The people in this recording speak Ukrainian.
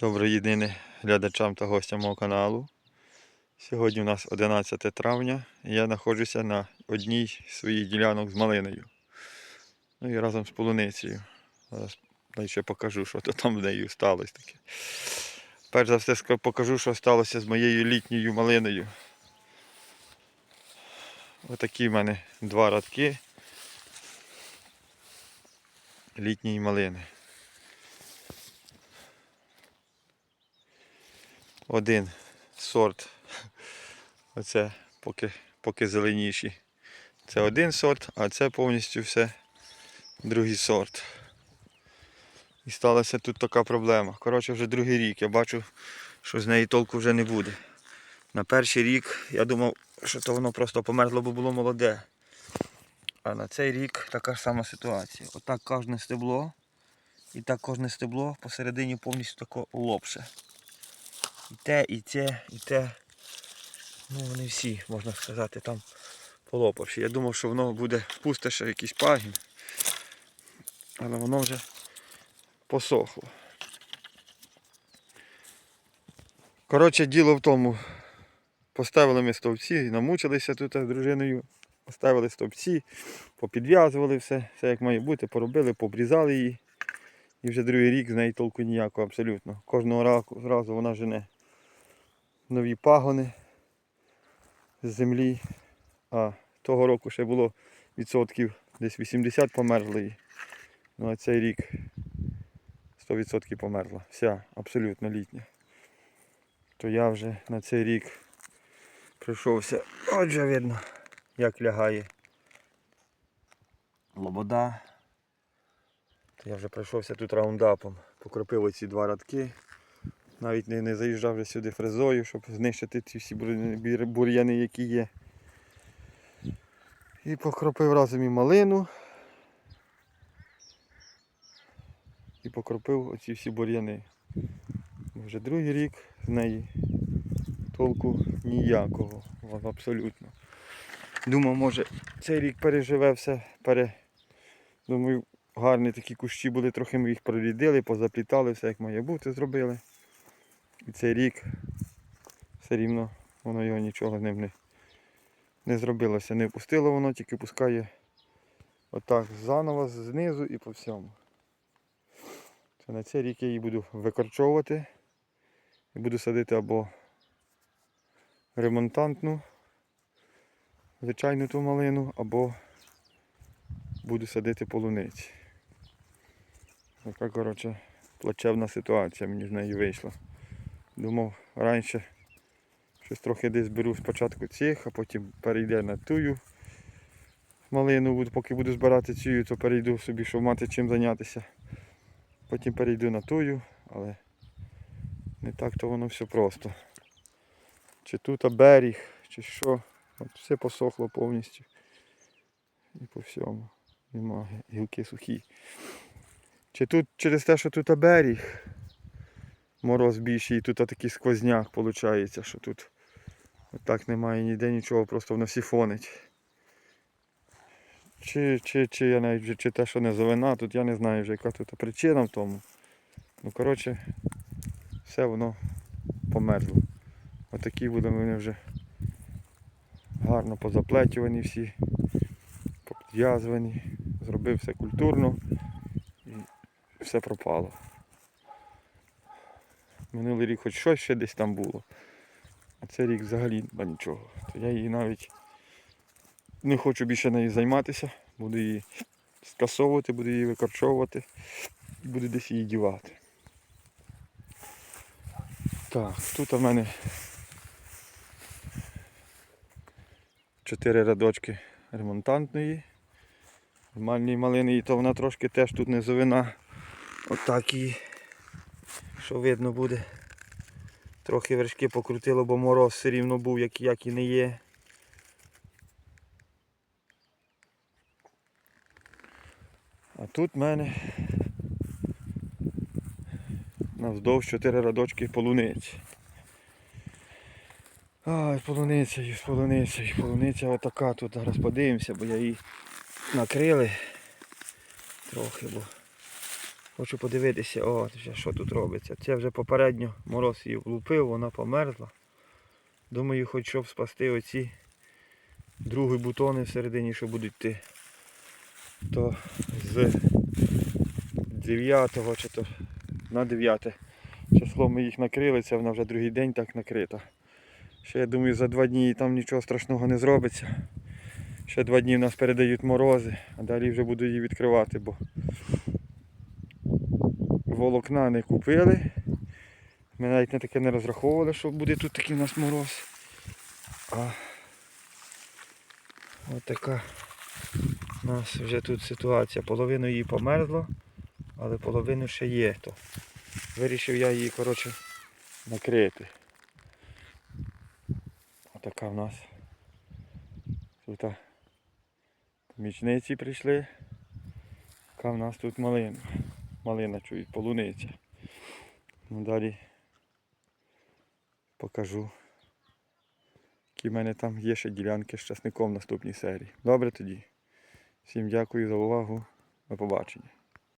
Доброї єдине глядачам та гостям мого каналу. Сьогодні у нас 11 травня і я знаходжуся на одній з своїх ділянок з малиною. Ну і разом з полуницею. Зараз ще покажу, що то там в нею сталося таке. Перш за все покажу, що сталося з моєю літньою малиною. Отакі в мене два радки літньої малини. Один сорт. Оце поки, поки зеленіші. Це один сорт, а це повністю все другий сорт. І сталася тут така проблема. Коротше, вже другий рік. Я бачу, що з неї толку вже не буде. На перший рік я думав, що то воно просто померзло, бо було молоде. А на цей рік така ж сама ситуація. Отак кожне стебло, і так кожне стебло посередині повністю тако лопше. І те, і те, і те. Ну вони всі, можна сказати, там полопавші. Я думав, що воно буде пусте ще якийсь пагін. Але воно вже посохло. Коротше, діло в тому, поставили ми стовпці, намучилися тут з дружиною, поставили стовпці, попідв'язували все, все як має бути, поробили, пообрізали її. І вже другий рік з неї толку ніякого абсолютно. Кожного разу вона жене нові пагони з землі. А того року ще було відсотків десь 80 померзли. її. Ну а цей рік 100% померзла. Вся абсолютно літня. То я вже на цей рік прийшовся. Отже видно, як лягає лобода. Я вже пройшовся тут раундапом, покропив оці два радки. Навіть не, не заїжджав вже сюди фрезою, щоб знищити ці всі бур'яни, які є. І покропив разом і малину. І покропив оці всі бур'яни. Вже другий рік з неї толку ніякого. Абсолютно. Думав, може цей рік переживе все, пере... Думаю, гарні такі кущі були, трохи ми їх прорідили, позаплітали, все як має бути, зробили. І цей рік все рівно воно його нічого ним не, не зробилося. Не пустило воно, тільки пускає отак заново знизу і по всьому. Це на цей рік я її буду викорчовувати і буду садити або ремонтантну, звичайну ту малину, або буду садити полуниці. Така, коротше, плачевна ситуація мені з нею вийшла. Думав раніше щось трохи десь беру спочатку цих, а потім перейде на тую малину, поки буду збирати цю, то перейду собі, щоб мати чим зайнятися. Потім перейду на тую, але не так то воно все просто. Чи тут беріг, чи що. От все посохло повністю. І по всьому. Нема гілки сухі. Чи тут через те, що тут а беріг, мороз більший і тут такий сквозняк виходить, що тут так немає ніде нічого, просто воно сіфонить. Чи, чи, чи я навіть чи те, що не зелена, тут я не знаю вже яка тут причина в тому. Ну коротше, все воно померзло. Отакі будемо вони вже гарно позаплетювані всі, попідв'язувані, зробив все культурно і все пропало. Минулий рік хоч щось ще десь там було. А цей рік взагалі нічого. То я її навіть не хочу більше нею займатися. Буду її скасовувати, буду її викорчовувати і буду десь її дівати. Так, тут у мене чотири рядочки ремонтантної. Нормальної малини, і то вона трошки теж тут низовина. Отак її що видно буде. Трохи вершки покрутило, бо мороз все рівно був, як, як і не є. А тут в мене навздовж чотири радочки полуниці. Ай, полуниця, і полуниця, і полуниця отака тут зараз подивимося, бо я її накрили трохи, бо Хочу подивитися, о, що тут робиться. Це вже попередньо мороз її влупив, вона померзла. Думаю, хоч щоб спасти оці другі бутони всередині, що будуть йти. То з 9 чи то на 9 число ми їх накрили, це вона вже другий день так накрита. Ще я думаю, за два дні там нічого страшного не зробиться. Ще два дні в нас передають морози, а далі вже буду її відкривати, бо волокна не купили. Ми навіть на таке не розраховували, що буде тут такий у нас мороз. А от така у нас вже тут ситуація. Половину її померзло, але половину ще є. То вирішив я її коротше накрити. Отака в нас. Тут помічниці прийшли. Яка в нас тут малина. Малина чують, полуниця. Ну далі покажу. Які в мене там є ще ділянки з часником в наступній серії. Добре тоді. Всім дякую за увагу. До побачення.